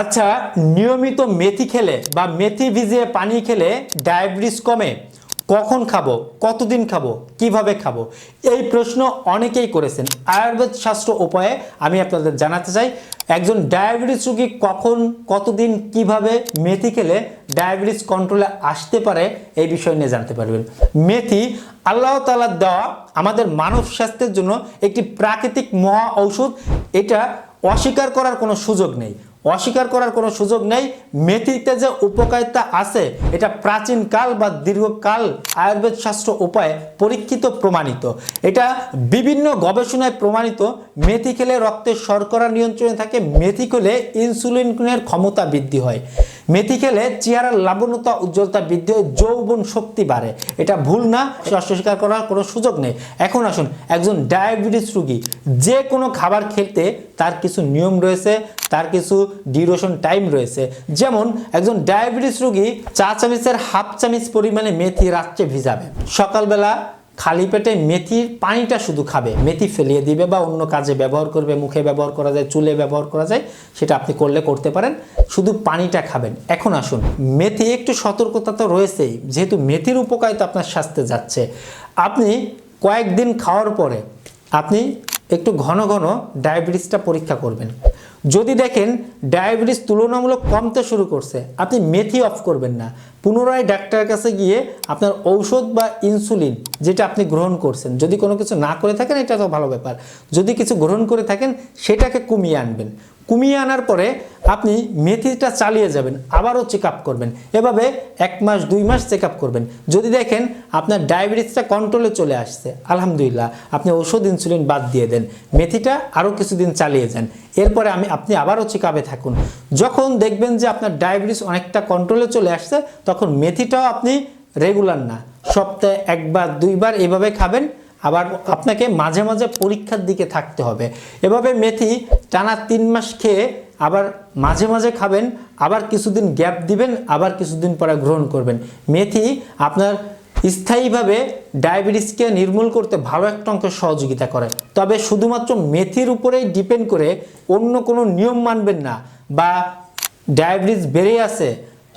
আচ্ছা নিয়মিত মেথি খেলে বা মেথি ভিজিয়ে পানি খেলে ডায়াবেটিস কমে। কখন খাব? কতদিন খাব? কীভাবে খাব? এই প্রশ্ন অনেকেই করেছেন। আয়ুর্বেদ শাস্ত্র উপায়ে আমি আপনাদের জানাতে চাই, একজন ডায়াবেটিস রোগী কখন, কতদিন, কীভাবে মেথি খেলে ডায়াবেটিস কন্ট্রোলে আসতে পারে এই বিষয় নিয়ে জানতে পারবেন। মেথি আল্লাহ তালার দেওয়া আমাদের মানব স্বাস্থ্যের জন্য একটি প্রাকৃতিক মহা ঔষধ। এটা অস্বীকার করার কোনো সুযোগ নেই। অস্বীকার করার কোনো সুযোগ নেই। মেথিতে যে উপকারিতা আছে, এটা প্রাচীনকাল বা দীর্ঘকাল আয়ুর্বেদ শাস্ত্র উপায়ে পরীক্ষিত, প্রমাণিত। এটা বিভিন্ন গবেষণায় প্রমাণিত। মেথি খেলে রক্তের শর্করা নিয়ন্ত্রণে থাকে, মেথি খেলে ইনসুলিনের ক্ষমতা বৃদ্ধি হয়। মেথি খেলে চেহারার লাবণ্যতা, উজ্জ্বলতা বৃদ্ধি যৌবন শক্তি বাড়ে। এটা ভুল না এটা অস্বীকার করার কোনো সুযোগ নেই। এখন আসুন, একজন ডায়াবেটিস রুগী, যে কোনো খাবার খেতে তার কিছু নিয়ম রয়েছে, তার কিছু ডিউরেশন টাইম রয়েছে। যেমন, একজন ডায়াবেটিস রুগী চা চামিচের হাফ চামিচ পরিমাণে মেথি রাত্রে ভিজাবে। সকালবেলা খালি পেটে মেথির পানিটা শুধু খাবে, মেথি ফেলিয়ে দিবে বা অন্য কাজে ব্যবহার করবে, মুখে ব্যবহার করা যায়, চুলে ব্যবহার করা যায়, সেটা আপনি করলে করতে পারেন। শুধু পানিটা খাবেন। এখন আসুন, মেথি একটু সতর্কতা তো রয়েছেই, যেহেতু মেথির উপকারিতা আপনার স্বাস্থ্যে যাচ্ছে। আপনি কয়েকদিন খাওয়ার পরে আপনি একটু ঘন ঘন ডায়াবেটিসটা পরীক্ষা করবেন। যদি দেখেন ডায়াবেটিস তুলনামূলক কমতে শুরু করছে, আপনি মেথি অফ করবেন না। পুনরায় ডাক্তারের কাছে গিয়ে আপনার ঔষধ বা ইনসুলিন যেটা আপনি গ্রহণ করছেন, যদি কোনো কিছু না করে থাকেন, এটা তো ভালো ব্যাপার। যদি কিছু গ্রহণ করে থাকেন, সেটাকে কমিয়ে আনবেন। কমিয়ে আনার পরে আপনি মেথিটা চালিয়ে যাবেন, আবারও চেক আপ করবেন। এভাবে এক মাস, দুই মাস চেক আপ করবেন। যদি দেখেন আপনার ডায়াবেটিসটা কন্ট্রোলে চলে আসছে, আলহামদুলিল্লাহ, আপনি ওষুধ ইনসুলিন বাদ দিয়ে দেন। মেথিটা আরও কিছুদিন চালিয়ে যান। এরপরে আমি, আপনি আবারও চেক আপে থাকুন। যখন দেখবেন যে আপনার ডায়াবেটিস অনেকটা কন্ট্রোলে চলে আসছে, তখন মেথিটাও আপনি রেগুলার না। সপ্তাহে একবার, দুইবার এভাবে খাবেন, আবার আপনাকে মাঝে মাঝে পরীক্ষার দিকে থাকতে হবে। এভাবে মেথি টানা তিন মাস খেয়ে আবার মাঝে মাঝে খাবেন, আবার কিছুদিন গ্যাপ দিবেন, আবার কিছুদিন পরে গ্রহণ করবেন। মেথি আপনার স্থায়ীভাবে ডায়াবেটিসকে নির্মূল করতে ভালো একটা অঙ্ক সহযোগিতা করে। তবে শুধুমাত্র মেথির উপরেই ডিপেন্ড করে অন্য কোনো নিয়ম মানবেন না বা ডায়াবেটিস বেড়ে আছে,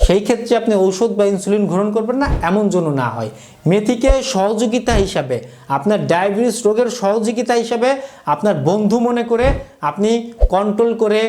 সেই ক্ষেত্রে আপনি ঔষধ বা ইনসুলিন গ্রহণ করবেন না, এমন জন্য না হয়। মেথিকে সহযোগিতা হিসাবে, আপনার ডায়াবেটিস রোগের সহযোগিতা হিসাবে আপনার বন্ধু মনে করে আপনি কন্ট্রোল করে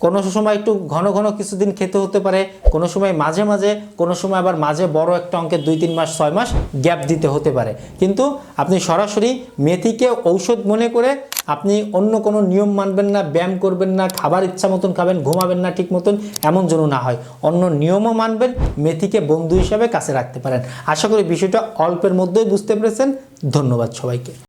কোনো সময় একটু ঘন ঘন কিছুদিন খেতে হতে পারে, কোনো সময় মাঝে মাঝে, কোনো সময় আবার মাঝে বড় একটা অঙ্কের দুই তিন মাস, ছয় মাস গ্যাপ দিতে হতে পারে। কিন্তু আপনি সরাসরি মেথিকে ঔষধ মনে করে আপনি অন্য কোনো নিয়ম মানবেন না, ব্যায়াম করবেন না, খাবার ইচ্ছা মতন খাবেন, ঘুমাবেন না ঠিক মতন, এমন যেন না হয়। অন্য নিয়মও মানবেন, মেথিকে বন্ধু হিসাবে কাছে রাখতে পারেন। আশা করি বিষয়টা অল্পের মধ্যেই বুঝতে পেরেছেন। ধন্যবাদ সবাইকে।